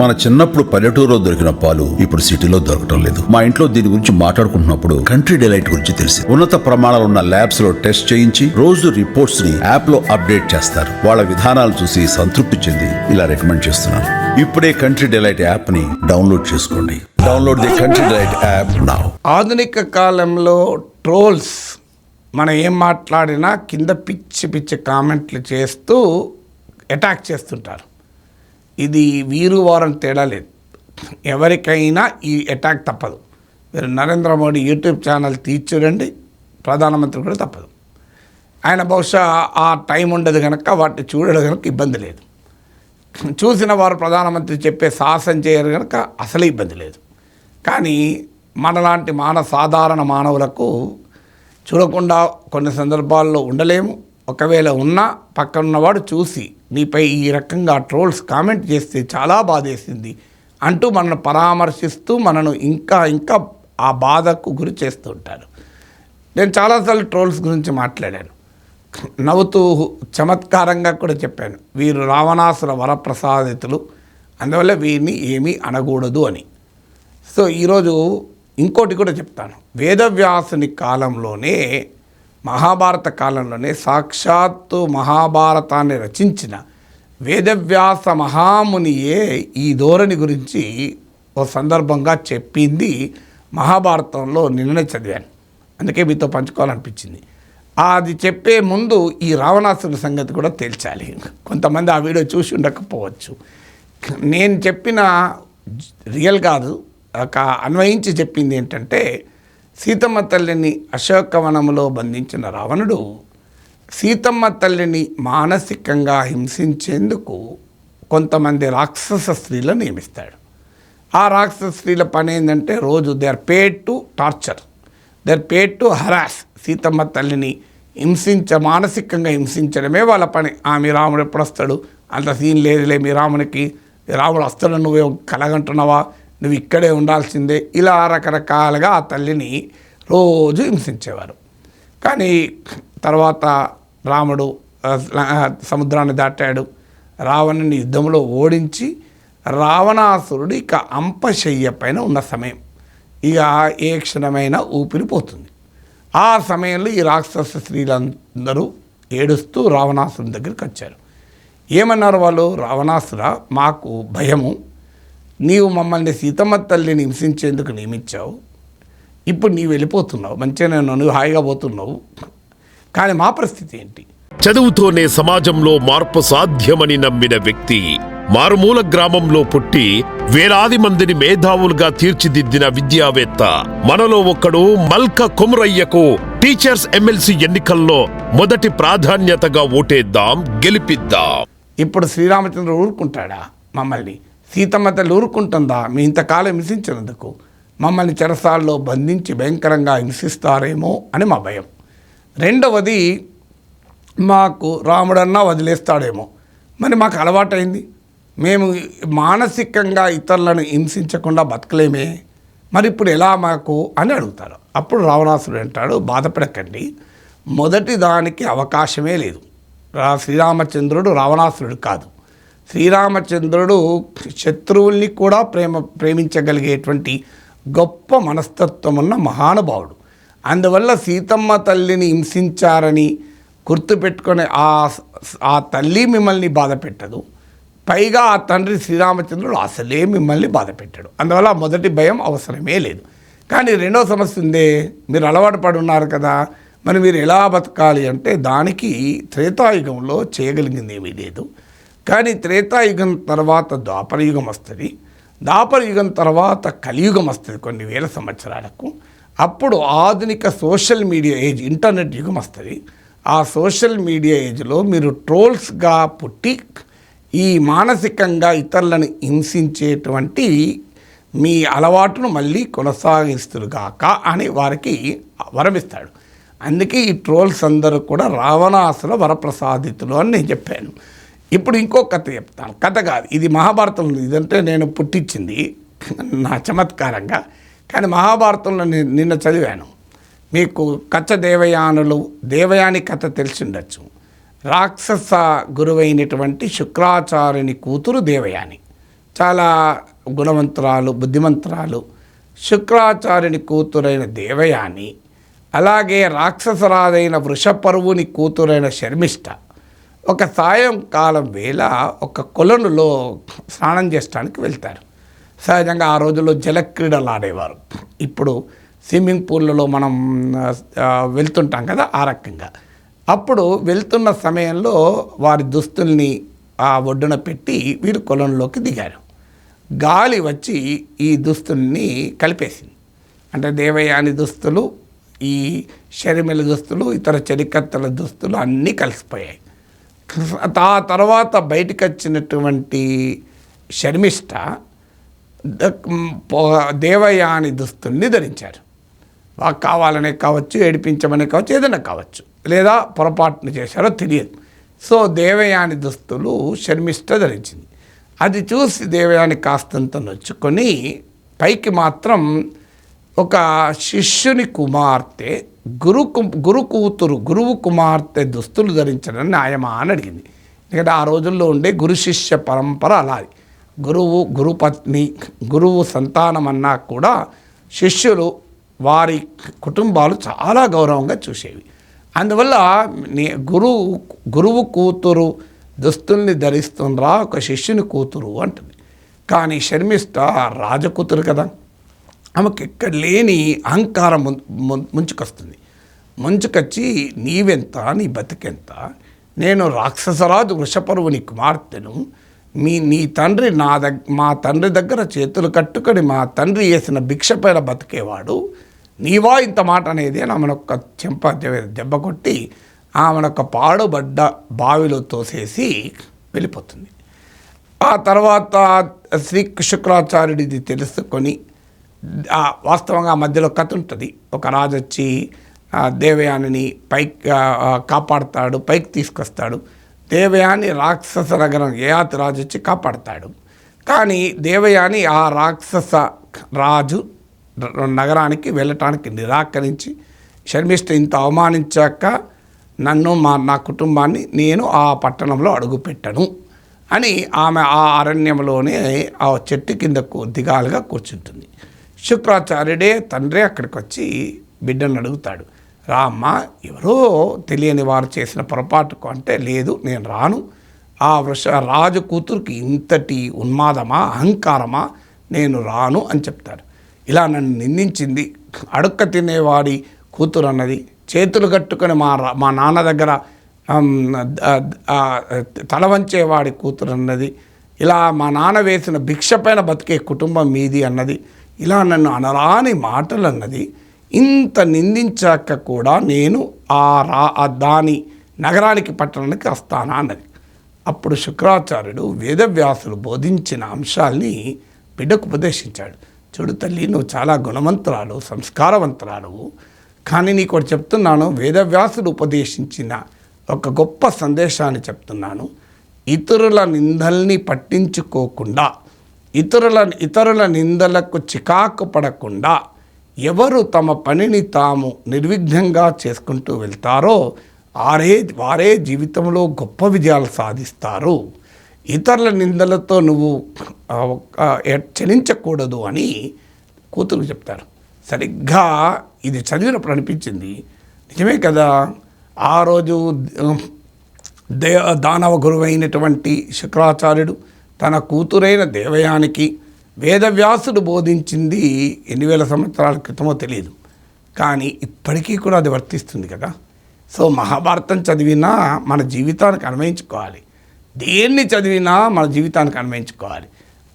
మన చిన్నప్పుడు పల్లెటూరులో దొరికిన పాలు ఇప్పుడు సిటీలో దొరకటం లేదు. మా ఇంట్లో దీని గురించి మాట్లాడుకుంటున్నప్పుడు కంట్రీ డిలైట్ గురించి తెలిసి ఉన్నత ప్రమాణాలు ఉన్న ల్యాబ్స్లో టెస్ట్ చేయించి రోజు రిపోర్ట్స్ని యాప్లో అప్డేట్ చేస్తారు. వాళ్ళ విధానాలు చూసి సంతృప్తి చెంది ఇలా రికమెండ్ చేస్తున్నాను. ఇప్పుడే కంట్రీ డిలైట్ యాప్ని డౌన్లోడ్ చేసుకోండి. Download the Country Delight app now ఆధునిక కాలంలో ట్రోల్స్ మనం ఏం మాట్లాడినా కింద పిచ్చి పిచ్చి కామెంట్లు చేస్తూ అటాక్ చేస్తుంటారు. ఇది వీరు వారం తేడా లేదు. ఎవరికైనా ఈ అటాక్ తప్పదు. మీరు నరేంద్ర మోడీ యూట్యూబ్ ఛానల్ తీర్చురండి ప్రధానమంత్రి కూడా తప్పదు. ఆయన బహుశా ఆ టైం ఉండదు కనుక వాటిని చూడడం కనుక ఇబ్బంది లేదు. చూసిన వారు ప్రధానమంత్రి చెప్పే సాహసం చేయరు కనుక అసలు ఇబ్బంది లేదు. కానీ మనలాంటి మాన సాధారణ మానవులకు చూడకుండా కొన్ని సందర్భాల్లో ఉండలేము. ఒకవేళ ఉన్నా పక్కనున్నవాడు చూసి నీపై ఈ రకంగా ట్రోల్స్ కామెంట్ చేస్తే చాలా బాధేసింది అంటూ మనను పరామర్శిస్తూ మనను ఇంకా ఇంకా ఆ బాధకు గురి చేస్తూ ఉంటారు నేను చాలాసార్లు ట్రోల్స్ గురించి మాట్లాడాను. నవ్వుతూ చమత్కారంగా కూడా చెప్పాను. వీరు రావణాసుర వరప్రసాదితులు అందువల్ల వీరిని ఏమీ అనకూడదు అని. సో ఈరోజు ఇంకోటి కూడా చెప్తాను. వేదవ్యాసుని కాలంలోనే మహాభారత కాలంలోనే సాక్షాత్తు మహాభారతాన్ని రచించిన వేదవ్యాస మహామునియే ఈ ధోరణి గురించి ఓ సందర్భంగా చెప్పింది మహాభారతంలో నిన్ననే చదివాను. అందుకే మీతో పంచుకోవాలనిపించింది. అది చెప్పే ముందు ఈ రావణాసుని సంగతి కూడా తేల్చాలి. కొంతమంది ఆ వీడియో చూసి ఉండకపోవచ్చు. నేను చెప్పిన రియల్ కాదు ఒక అన్వయించి చెప్పింది ఏంటంటే సీతమ్మ తల్లిని అశోకవనంలో బంధించిన రావణుడు సీతమ్మ తల్లిని మానసికంగా హింసించేందుకు కొంతమంది రాక్షస స్త్రీలను నియమిస్తాడు. ఆ రాక్షస స్త్రీల పని ఏంటంటే రోజు they are paid to torture they are paid to harass. Seethamma తల్లిని హింసించ మానసికంగా హింసించడమే వాళ్ళ పని. ఆమె రాముడు ఎప్పుడు వస్తాడు? అంత సీన్ లేదులే మీ రామునికి రాముడు వస్తాడు నువ్వే కలగంటున్నావా? నువ్వు ఇక్కడే ఉండాల్సిందే. ఇలా రకరకాలుగా ఆ తల్లిని రోజు హింసించేవారు. కానీ తర్వాత రాముడు సముద్రాన్ని దాటాడు. రావణుని యుద్ధంలో ఓడించి రావణాసురుడు ఇక అంపశయ్య పైన ఉన్న సమయం. ఇక ఏ క్షణమైన ఊపిరి పోతుంది. ఆ సమయంలో ఈ రాక్షస స్త్రీలందరూ ఏడుస్తూ రావణాసురుని దగ్గరికి వచ్చారు. ఏమన్నారు వాళ్ళు? రావణాసుర మాకు భయము. నీవు మమ్మల్ని సీతమ్మ తల్లిని హింసించేందుకు నియమించావు. ఇప్పుడు నీవు వెళ్ళిపోతున్నావు. మంచిగా నేను నువ్వు హాయిగా పోతున్నావు. కానీ మా పరిస్థితి ఏంటి? చదువుతోనే సమాజంలో మార్పు సాధ్యమని నమ్మిన వ్యక్తి మారుమూల గ్రామంలో పుట్టి వేలాది మందిని మేధావులుగా తీర్చిదిద్దిన విద్యావేత్త. మనలో ఒక్కడు మల్క కుమరయ్యకు టీచర్స్ ఎమ్మెల్సీ ఎన్నికల్లో మొదటి ప్రాధాన్యతగా ఓటేద్దాం గెలిపిద్దాం. ఇప్పుడు శ్రీరామచంద్రుడు ఊరుకుంటాడా మమ్మల్ని? సీతమ్మ తల్లి ఊరుకుంటుందా? మీ ఇంతకాలం హింసించినందుకు. మమ్మల్ని చెరసాల్లో బంధించి భయంకరంగా హింసిస్తారేమో అని మా భయం. రెండవది మాకు రాముడన్నా వదిలేస్తాడేమో. మరి మాకు అలవాటైంది. మేము మానసికంగా ఇతరులను హింసించకుండా బతకలేమే. మరి ఇప్పుడు ఎలా మాకు అని అడుగుతారు. అప్పుడు రావణాసుడు అంటాడు బాధపడకండి. మొదటి దానికి అవకాశమే లేదు. శ్రీరామచంద్రుడు రావణాసురుడు కాదు. శ్రీరామచంద్రుడు శత్రువుల్ని కూడా ప్రేమ ప్రేమించగలిగేటువంటి గొప్ప మనస్తత్వం ఉన్న మహానుభావుడు. అందువల్ల సీతమ్మ తల్లిని హింసించారని గుర్తుపెట్టుకొని ఆ ఆ తల్లి మిమ్మల్ని బాధ పెట్టదు. పైగా ఆ తండ్రి శ్రీరామచంద్రుడు అసలే మిమ్మల్ని బాధ పెట్టాడు. అందువల్ల మొదటి భయం అవసరమే లేదు. కానీ రెండో సమస్య ఉందే మీరు అలవాటు పడి ఉన్నారు కదా మరి మీరు ఎలా బతకాలి అంటే దానికి త్రేతాయుగంలో చేయగలిగింది ఏమీ లేదు. కానీ త్రేతాయుగం తర్వాత ద్వాపరయుగం వస్తుంది. ద్వాపరయుగం తర్వాత కలియుగం వస్తుంది కొన్ని వేల సంవత్సరాలకు. అప్పుడు ఆధునిక సోషల్ మీడియా ఏజ్ ఇంటర్నెట్ యుగం వస్తుంది. ఆ సోషల్ మీడియా ఏజ్లో మీరు ట్రోల్స్గా పుట్టి ఈ మానసికంగా ఇతరులను హింసించేటువంటి మీ అలవాటును మళ్ళీ కొనసాగిస్తురుగాక అని వారికి వరమిస్తాడు అందుకే ఈ ట్రోల్స్ అందరూ కూడా రావణాసుల వరప్రసాదితులు అని నేను చెప్పాను. ఇప్పుడు ఇంకో కథ చెప్తాను. కథ కాదు. ఇది మహాభారతంలో ఇదంటే నేను పుట్టించింది నా చమత్కారంగా. కానీ మహాభారతంలో నేను నిన్న చదివాను. మీకు కచ్చ దేవయానులు దేవయాని కథ తెలిసిండొచ్చు. రాక్షస గురువైనటువంటి శుక్రాచార్యుని కూతురు దేవయాని. చాలా గుణవంతురాలు బుద్ధిమంతురాలు. శుక్రాచార్యుని కూతురైన దేవయాని అలాగే రాక్షసరాదైన వృషపరువుని కూతురైన శర్మిష్ట. ఒక సాయంకాలం వేళ ఒక కొలనులో స్నానం చేసడానికి వెళ్తారు. సహజంగా ఆ రోజుల్లో జలక్రీడలు ఆడేవారు. ఇప్పుడు స్విమ్మింగ్ పూల్లలో మనం వెళ్తుంటాం కదా ఆ రకంగా. అప్పుడు వెళ్తున్న సమయంలో వారి దుస్తుల్ని ఆ ఒడ్డున పెట్టి వీరు కొలంలోకి దిగారు. గాలి వచ్చి ఈ దుస్తుల్ని కలిపేసింది. అంటే దేవయాని దుస్తులు ఈ షరిమిల దుస్తులు ఇతర చరికత్తల దుస్తులు అన్నీ కలిసిపోయాయి. ఆ తర్వాత బయటకు వచ్చినటువంటి శర్మిష్ట పో- దేవయాని దుస్తుల్ని ధరించారు. వాకు కావాలనే కావచ్చు ఏడిపించమనే కావచ్చు ఏదైనా కావచ్చు. లేదా పొరపాటును చేశారో తెలియదు. సో దేవయాని దుస్తులు శర్మిష్ట ధరించింది. అది చూసి దేవయాని కాస్తంత నొచ్చుకొని పైకి మాత్రం ఒక శిష్యుని కుమార్తె గురు గురు కూతురు గురువు కుమార్తె దుస్తులు ధరించడం న్యాయమా అని అడిగింది. ఎందుకంటే ఆ రోజుల్లో ఉండే గురు శిష్య పరంపర అలాది. గురువు గురుపత్ని గురువు సంతానం అన్నా కూడా శిష్యులు వారి కుటుంబాలు చాలా గౌరవంగా చూసేవి. అందువల్ల నీ గురువు గురువు కూతురు దుస్తుల్ని ధరిస్తుండ్రా ఒక శిష్యుని కూతురు అంటుంది. కానీ శర్మిష్ట రాజకూతురు కదా. ఆమెకి ఎక్కడ లేని అహంకారం ముంచుకొస్తుంది. ముంచుకొచ్చి నీవెంత? నీ బతికెంత? నేను రాక్షసరాజు వృషపరువుని కుమార్తెను. మీ నీ తండ్రి నా దగ్ మా తండ్రి దగ్గర చేతులు కట్టుకొని మా తండ్రి వేసిన భిక్ష పైన బతికేవాడు. నీవా ఇంత మాట అనేది అని ఆమెనొక్క చెంప దెబ్బ కొట్టి ఆమెనొక్క పాడుబడ్డ బావిలో తోసేసి వెళ్ళిపోతుంది. ఆ తర్వాత శ్రీ శుక్రాచార్యుడిది తెలుసుకొని వాస్తవంగా మధ్యలో కథ ఉంటుంది. ఒక రాజు వచ్చి దేవయానిని పైకి కాపాడుతాడు పైకి తీసుకొస్తాడు. దేవయాని రాక్షస నగరం ఏయాతి రాజు వచ్చి కాపాడుతాడు. కానీ దేవయాని ఆ రాక్షస రాజు నగరానికి వెళ్ళటానికి నిరాకరించి శర్మిష్ఠ ఇంత అవమానించాక నన్ను మా నా కుటుంబాన్ని నేను ఆ పట్టణంలో అడుగుపెట్టను అని ఆమె ఆ అరణ్యంలోనే ఆ చెట్టు కిందకు దిగాలుగా కూర్చుంటుంది. శుక్రాచార్యుడే తండ్రి అక్కడికి వచ్చి బిడ్డను అడుగుతాడు రామ్మ ఎవరో తెలియని వారు చేసిన పొరపాటుకు అంటే లేదు నేను రాను. ఆ వృష రాజు కూతురికి ఇంతటి ఉన్మాదమా అహంకారమా నేను రాను అని చెప్తాడు. ఇలా నన్ను నిందించింది అడుక్క తినేవాడి కూతురు అన్నది. చేతులు కట్టుకొని మా రా- మా నాన్న దగ్గర తల వంచేవాడి కూతురు అన్నది. ఇలా మా నాన్న వేసిన భిక్ష పైన బతికే కుటుంబం మీది అన్నది. ఇలా నన్ను అనరాని మాటలు అన్నది ఇంత నిందించాక కూడా నేను ఆ రా దాని నగరానికి పట్టణానికి వస్తానా అన్నది. అప్పుడు శుక్రాచార్యుడు వేదవ్యాసులు బోధించిన అంశాల్ని బిడ్డకు ఉపదేశించాడు. చూడు తల్లి నువ్వు చాలా గుణవంతురాలు సంస్కారవంతురాలు. కానీ నీకు ఒకటి చెప్తున్నాను వేదవ్యాసుడు ఉపదేశించిన ఒక గొప్ప సందేశాన్ని చెప్తున్నాను. ఇతరుల నిందల్ని పట్టించుకోకుండా ఇతరుల ఇతరుల నిందలకు చికాకు పడకుండా ఎవరు తమ పనిని తాము నిర్విఘ్నంగా చేసుకుంటూ వెళ్తారో ఆరే వారే జీవితంలో గొప్ప విజయాలు సాధిస్తారు. ఇతరుల నిందలతో నువ్వు చలించకూడదు అని కూతురు చెప్తారు. సరిగ్గా ఇది చదివినప్పుడు అనిపించింది. నిజమే కదా? ఆ రోజు దే దానవ గురువైనటువంటి శుక్రాచార్యుడు తన కూతురైన దేవయానికి వేదవ్యాసుడు బోధించింది ఎన్ని వేల సంవత్సరాల క్రితమో తెలియదు కానీ ఇప్పటికీ కూడా అది వర్తిస్తుంది కదా. సో మహాభారతం చదివినా మన జీవితానికి అన్వయించుకోవాలి. దేన్ని చదివినా మన జీవితానికి అన్వయించుకోవాలి.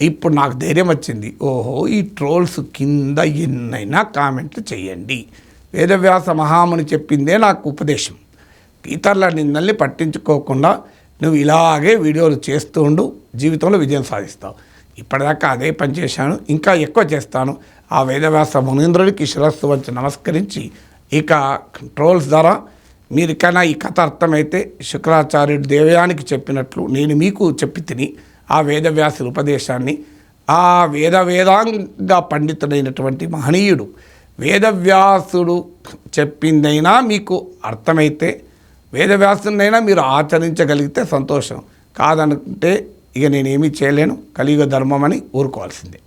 ఇప్పుడు నాకు ధైర్యం వచ్చింది. ఓహో ఈ ట్రోల్స్ కింద ఎన్నైనా కామెంట్లు చేయండి. వేదవ్యాస మహాముని చెప్పిందే నాకు ఉపదేశం. ఇతరుల నిందల్ని పట్టించుకోకుండా నువ్వు ఇలాగే వీడియోలు చేస్తూ ఉండు జీవితంలో విజయం సాధిస్తావు. ఇప్పటిదాకా అదే పని చేశాను ఇంకా ఎక్కువ చేస్తాను. ఆ వేదవ్యాస మునీంద్రుడికి శిరస్సు వచ్చి నమస్కరించి ఇక కంట్రోల్స్ ద్వారా మీరికైనా ఈ కథ అర్థమైతే శుక్రాచార్యుడు దేవయానికి చెప్పినట్లు నేను మీకు చెప్పి తిని ఆ వేదవ్యాసి ఉపదేశాన్ని ఆ వేద వేదాంగ పండితుడైనటువంటి మహనీయుడు వేదవ్యాసుడు చెప్పిందైనా మీకు అర్థమైతే వేదవ్యాసునైనా మీరు ఆచరించగలిగితే సంతోషం. కాదనుకుంటే ఇక నేనేమీ చేయలేను. కలియుగ ధర్మం అని ఊరుకోవాల్సిందే.